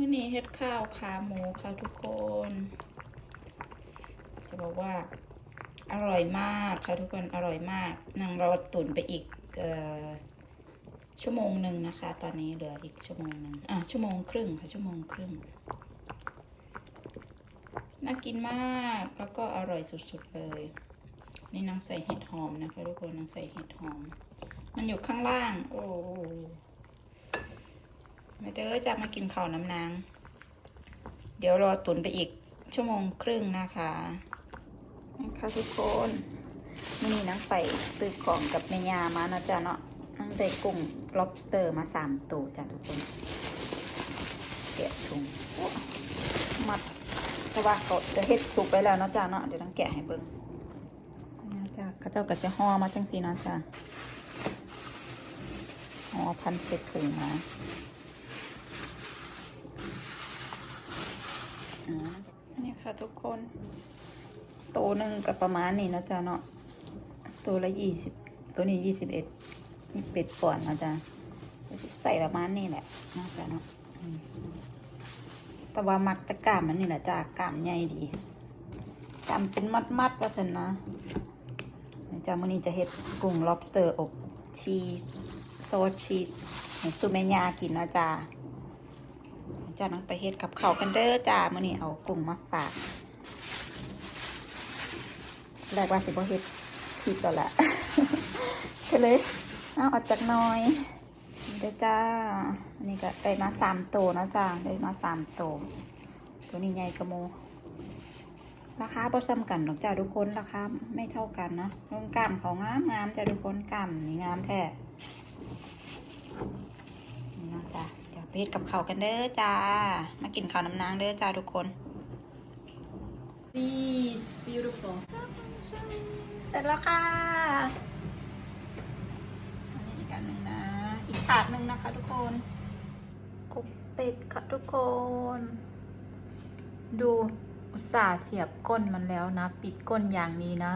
มื้อนี้เฮ็ดข้าวขาหมูค่ะทุกคน จะบอกว่า อร่อยมากค่ะทุกคนอร่อยมากนางรอตุ๋นไปอีกออชั่วโมงหนึ่งนะคะ ตอนนี้เหลืออีกชั่วโมงหนึ่งอะชั่วโมงครึ่งค่ะชั่วโมงครึ่งน่ากินมากแล้วก็อร่อยสุดๆเลย นี่นางใส่เห็ดหอมนะคะทุกคนนางใส่เห็ดหอม มันอยู่ข้างล่าง โอ้ มาเด้อจะมากินข้าวน้ำนาง เดี๋ยวรอตุนไปอีกชั่วโมงครึ่งนะคะนะคะทุกคนมื่อนี้นางไปซื้อของกับแม่ยามานะจ๊ะเนาะนางได้กุ้ง lobster มาสามตัวจ้ะทุกคนแกะถุงโอ้มัดแต่ว่าเขาจะเฮ็ดสุกไปแล้วเนาะจ๊ะเนาะเดี๋ยวต้องแกะให้เบิ่งนะจ๊ะเขาเจ้าก็จะห่อมาจังสีเนาะจ๊ะห่อพันเศษถุงมา อ่านี่ค่ะ ทุกคน โตวหนึ่งกับประมาณนี้นะจ๊ะเนาะตัวละยี่สิบตัวนี้ยี่สิบเอ็ดนี่สิบเป็ดก่อนนะจ๊ะใส่ประมาณนี้แหละนะจ๊ะเนาะแต่ว่ามักตะกามมันนี่แหละจ้ะกามใหญ่ดีกามเป็นมัดมัดๆว่าสันนะจ้ะมื้อนี้จะเฮ็ดกุ้ง lobster อบชีสซอสชีสให้สุแม่ยากินนะจ้ะ จ้าน้องไปเฮ็ดกับเขากันเด้อจ้ามื่อนี้เอากุ้งมาฝากแรกว่าสิบ่เฮ็ดคลิปแล้วแหละก็เลยเอาออกจากน้อยเด้อจ้าอันนี้ก็ได้มาสามตัวนะจ้าได้มาสามตัวตัวนี้ใหญ่กระโมราคาบ่ซ้ำกันหรอกจ้าทุกคนราคาไม่เท่ากันเนาะลงกล้ามเขางามงามจ้าทุกคนกล้ามนี่งามแท้ นี่เนาะจ้ะ เดี๋ยวไปเฮ็ดกับข้าวกันเด้อจ้า มากินข้าวน้ำนางเด้อจ้าทุกคน These beautiful. เสร็จแล้วค่ะอันนี้อีกอันหนึ่งนะ อีกถาดหนึ่งนะคะทุกคนอบเป็ดค่ะทุกคน ดูอุตส่าห์เสียบก้นมันแล้วนะ ปิดก้นอย่างนี้นะ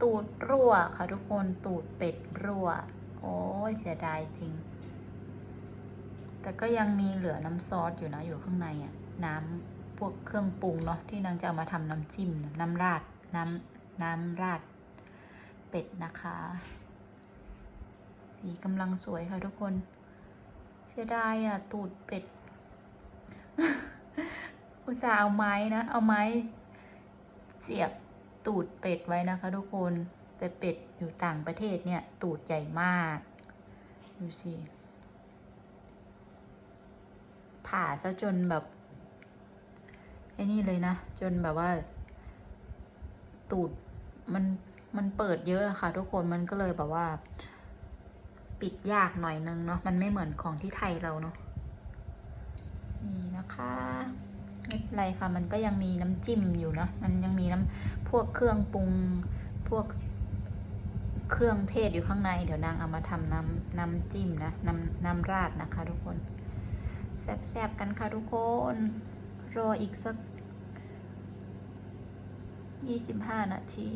ตูดรั่วค่ะทุกคนตูดเป็ดรั่ว โอ้ยเสียดายจริง แต่ก็ยังมีเหลือน้ำซอสอยู่นะอยู่ข้างในอะน้ำพวกเครื่องปรุงเนาะที่นางจะเอามาทำน้ำจิ้มน้ำราดน้ำน้ำราดเป็ดนะคะสีกำลังสวยค่ะทุกคน เสียดายอะตูดเป็ด อุตส่าห์เอาไม้นะ เอาไม้เสียบตูดเป็ดไว้นะคะ ทุกคนแต่เป็ดอยู่ต่างประเทศเนี่ย ตูดใหญ่มาก ดูสิ ผ่าซะจนแบบไอ้นี่เลยนะ จนแบบว่า ตูดมันมันเปิดเยอะอะค่ะ ทุกคนมันก็เลยแบบว่า ปิดยากหน่อยนึงเนาะมันไม่เหมือนของที่ไทยเราเนาะนี่นะคะไม่เป็นไรค่ะ มันก็ยังมีน้ำจิ้มอยู่เนาะมันยังมีน้ำพวกเครื่องปรุงพวกเครื่องเทศอยู่ข้างใน เดี๋ยวนางเอามาทำน้ำน้ำจิ้มนะน้ำน้ำราดนะคะทุกคน แซ่บๆกันค่ะทุกคน รออีกสักยี่สิบห้านาที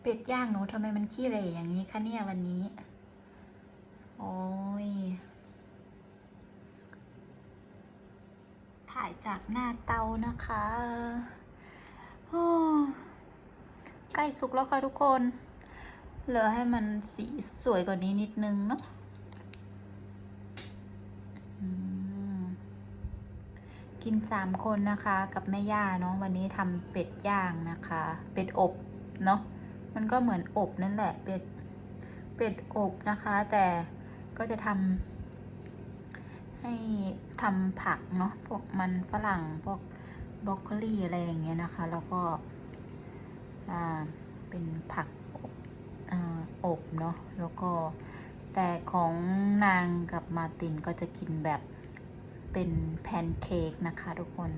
เป็ดย่างหนูทำไมมันขี้เหร่อย่างนี้คะเนี่ยวันนี้ โอ้ย ถ่ายจากหน้าเตานะคะใกล้สุกแล้วค่ะทุกคน เหลือให้มันสีสวยกว่านี้นิดนึงเนาะ กินสามคนนะคะ กับแม่ย่าเนาะวันนี้ทำเป็ดย่างนะคะ เป็ดอบเนาะมันก็เหมือนอบนั่นแหละ เป็ดเป็ดอบนะคะ แต่ก็จะทำให้ทำผักเนาะพวกมันฝรั่งพวกบรอกโคลีอะไรอย่างเงี้ยนะคะ แล้วก็อ่าเป็นผักอบอ่าอบเนาะแล้วก็ แต่ของนางกับมาตินก็จะกินแบบเป็นแพนเค้กนะคะทุกคน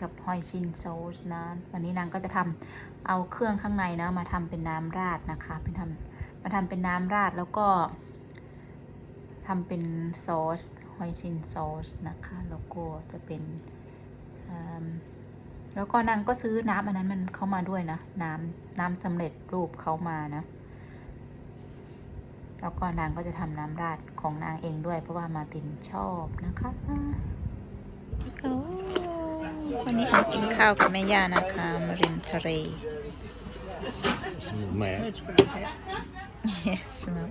กับหอยชินโซสนะ วันนี้นางก็จะทำเอาเครื่องข้างในนะมาทำเป็นน้ำราดนะคะเป็นทำมาทำเป็นน้ำราดแล้วก็ทำเป็นซอสหอยชินซอสนะคะแล้วก็จะเป็นแล้วก็นางก็ซื้อน้ำอันนั้นมันเข้ามาด้วยนะ น้ำน้ำสำเร็จรูปเขามานะ แล้วก็นางก็จะทำน้ำราดของนางเองด้วย เพราะว่ามาร์ตินชอบนะคะโอ้วันนี้เรากินข้าวกับแม่ย่านะคะมารินทะเล Some mad. yes มา